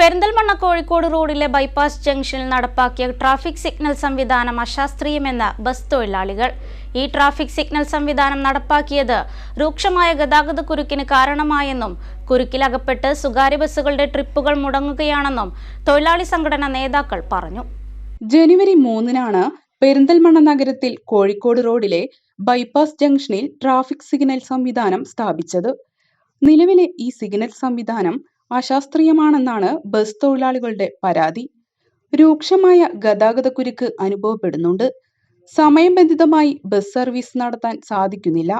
പെരിന്തൽമണ്ണ കോഴിക്കോട് റോഡിലെ ബൈപ്പാസ് ജംഗ്ഷനിൽ നടപ്പാക്കിയ ട്രാഫിക് സിഗ്നൽ സംവിധാനം അശാസ്ത്രീയമെന്ന് ബസ് തൊഴിലാളികൾ. ഈ ട്രാഫിക് സിഗ്നൽ സംവിധാനം നടപ്പാക്കിയത് രൂക്ഷമായ ഗതാഗത കുരുക്കിന് കാരണമായെന്നും കുരുക്കിലകപ്പെട്ട് സ്വകാര്യ ബസ്സുകളുടെ ട്രിപ്പുകൾ മുടങ്ങുകയാണെന്നും തൊഴിലാളി സംഘടനാ നേതാക്കൾ പറഞ്ഞു. ജനുവരി മൂന്നിനാണ് പെരിന്തൽമണ്ണ നഗരത്തിൽ കോഴിക്കോട് റോഡിലെ ബൈപ്പാസ് ജംഗ്ഷനിൽ ട്രാഫിക് സിഗ്നൽ സംവിധാനം സ്ഥാപിച്ചത്. നിലവിലെ ഈ സിഗ്നൽ സംവിധാനം അശാസ്ത്രീയമാണെന്നാണ് ബസ് തൊഴിലാളികളുടെ പരാതി. രൂക്ഷമായ ഗതാഗതക്കുരുക്ക് അനുഭവപ്പെടുന്നുണ്ട്. സമയബന്ധിതമായി ബസ് സർവീസ് നടത്താൻ സാധിക്കുന്നില്ല.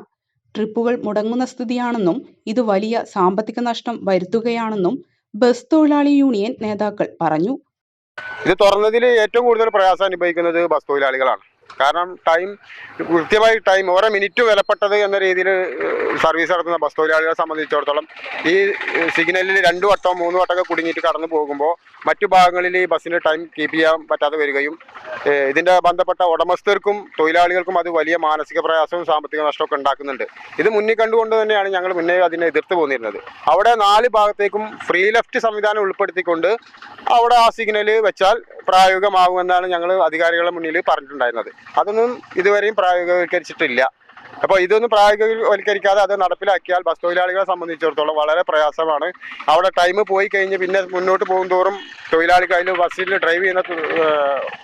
ട്രിപ്പുകൾ മുടങ്ങുന്ന സ്ഥിതിയാണെന്നും ഇത് വലിയ സാമ്പത്തിക നഷ്ടം വരുത്തുകയാണെന്നും ബസ് തൊഴിലാളി യൂണിയൻ നേതാക്കൾ പറഞ്ഞു. ഇത് തുറന്നതിൽ ഏറ്റവും കൂടുതൽ പ്രയാസം അനുഭവിക്കുന്നത് ബസ് തൊഴിലാളികളാണ്. കാരണം ടൈം കൃത്യമായി ടൈം ഓരോ മിനിറ്റ് വിലപ്പെട്ടത് എന്ന രീതിയിൽ സർവീസ് നടത്തുന്ന ബസ് തൊഴിലാളികളെ സംബന്ധിച്ചിടത്തോളം ഈ സിഗ്നലിൽ രണ്ട് വട്ടം മൂന്ന് വട്ടമൊക്കെ കുടുങ്ങിയിട്ട് കടന്നു പോകുമ്പോൾ മറ്റു ഭാഗങ്ങളിൽ ഈ ബസ്സിന് ടൈം കീപ്പ് ചെയ്യാൻ പറ്റാതെ വരികയും ഇതിന്റെ ബന്ധപ്പെട്ട ഉടമസ്ഥർക്കും തൊഴിലാളികൾക്കും അത് വലിയ മാനസിക പ്രയാസവും സാമ്പത്തിക നഷ്ടമൊക്കെ ഉണ്ടാക്കുന്നുണ്ട്. ഇത് മുന്നിൽ കണ്ടുകൊണ്ട് തന്നെയാണ് ഞങ്ങൾ മുന്നേ അതിനെ എതിർത്ത് പോന്നിരുന്നത്. അവിടെ നാല് ഭാഗത്തേക്കും ഫ്രീ ലെഫ്റ്റ് സംവിധാനം ഉൾപ്പെടുത്തിക്കൊണ്ട് അവിടെ ആ സിഗ്നൽ വെച്ചാൽ പ്രായോഗികമാകുമെന്നാണ് ഞങ്ങൾ അധികാരികളുടെ മുന്നിൽ പറഞ്ഞിട്ടുണ്ടായിരുന്നത്. അതൊന്നും ഇതുവരെയും പ്രായോഗികവൽക്കരിച്ചിട്ടില്ല അപ്പോൾ ഇതൊന്നും പ്രായോഗികവൽക്കരിക്കാതെ അത് നടപ്പിലാക്കിയാൽ ബസ് തൊഴിലാളികളെ സംബന്ധിച്ചിടത്തോളം വളരെ പ്രയാസമാണ്. അവിടെ ടൈം പോയി കഴിഞ്ഞ് പിന്നെ മുന്നോട്ട് പോകും തോറും തൊഴിലാളിക്ക് അതിൽ ബസ്സിൽ ഡ്രൈവ് ചെയ്യുന്ന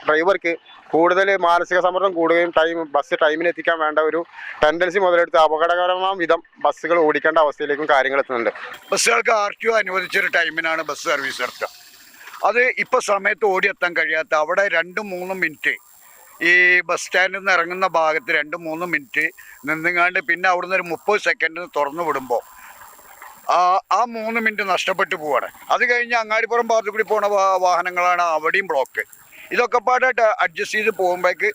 ഡ്രൈവർക്ക് കൂടുതൽ മാനസിക സമ്മർദ്ദം കൂടുകയും ടൈം ബസ് ടൈമിന് എത്തിക്കാൻ വേണ്ട ഒരു ടെൻഡൻസി മുതലെടുത്ത് അപകടകരമായ വിധം ബസ്സുകൾ ഓടിക്കേണ്ട അവസ്ഥയിലേക്കും കാര്യങ്ങൾ എത്തുന്നുണ്ട്. ബസ്സുകൾക്ക് ആർ ടി ഒ അനുവദിച്ചൊരു ടൈമിനാണ് ബസ് സർവീസ് നടത്തുക. അത് ഇപ്പോൾ സമയത്ത് ഓടിയെത്താൻ കഴിയാത്ത അവിടെ രണ്ടും മൂന്നും മിനിറ്റ്. ഈ ബസ് സ്റ്റാൻഡിൽ നിന്ന് ഇറങ്ങുന്ന ഭാഗത്ത് രണ്ട് മൂന്ന് മിനിറ്റ് നിന്നുങ്ങാണ്ട് പിന്നെ അവിടുന്ന് ഒരു മുപ്പത് സെക്കൻഡ് തുറന്നു വിടുമ്പോൾ ആ ആ മൂന്ന് മിനിറ്റ് നഷ്ടപ്പെട്ടു പോവാണ്. അത് കഴിഞ്ഞ് അങ്ങാടിപ്പുറം ഭാഗത്തു കൂടി പോണ വാഹനങ്ങളാണ് അവിടെയും ബ്ലോക്ക് ഇതൊക്കെ പാടായിട്ട് അഡ്ജസ്റ്റ് ചെയ്ത് പോകുമ്പോഴേക്ക്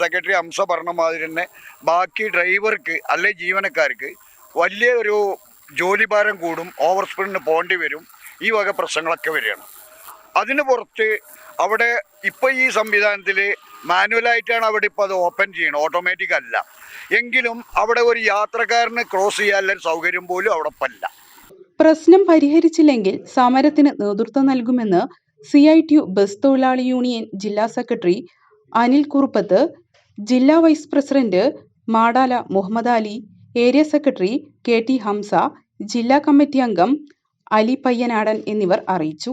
സെക്രട്ടറി അംസ പറഞ്ഞ മാതിരി തന്നെ ബാക്കി ഡ്രൈവർക്ക് അല്ലെ ജീവനക്കാർക്ക് വലിയ ഒരു ജോലിഭാരം കൂടും ഓവർ സ്പീഡിന് പോകേണ്ടി വരും ഈ വക പ്രശ്നങ്ങളൊക്കെ വരികയാണ്. അതിന് പുറത്ത് അവിടെ ഇപ്പോൾ ഈ സംവിധാനത്തിൽ മാനുവലായിട്ടാണ് അവിടെ ഇപ്പോൾ അത് ഓപ്പൺ ചെയ്യണം ഓട്ടോമാറ്റിക് അല്ല. എങ്കിലും അവിടെ ഒരു യാത്രക്കാരന് ക്രോസ് ചെയ്യാനുള്ള സൗകര്യം പോലും അവിടെ പല്ല പ്രശ്നം പരിഹരിച്ചില്ലെങ്കിൽ സമരത്തിന് നേതൃത്വം നൽകുമെന്ന് C I T U bus തൊഴിലാളി യൂണിയൻ ജില്ലാ സെക്രട്ടറി അനിൽ കുറുപ്പത്ത് ജില്ലാ vice president Madala Muhammad Ali area secretary K T Hamsa ജില്ലാ കമ്മിറ്റി അംഗം അലി പയ്യനാടൻ എന്നിവർ അറിയിച്ചു.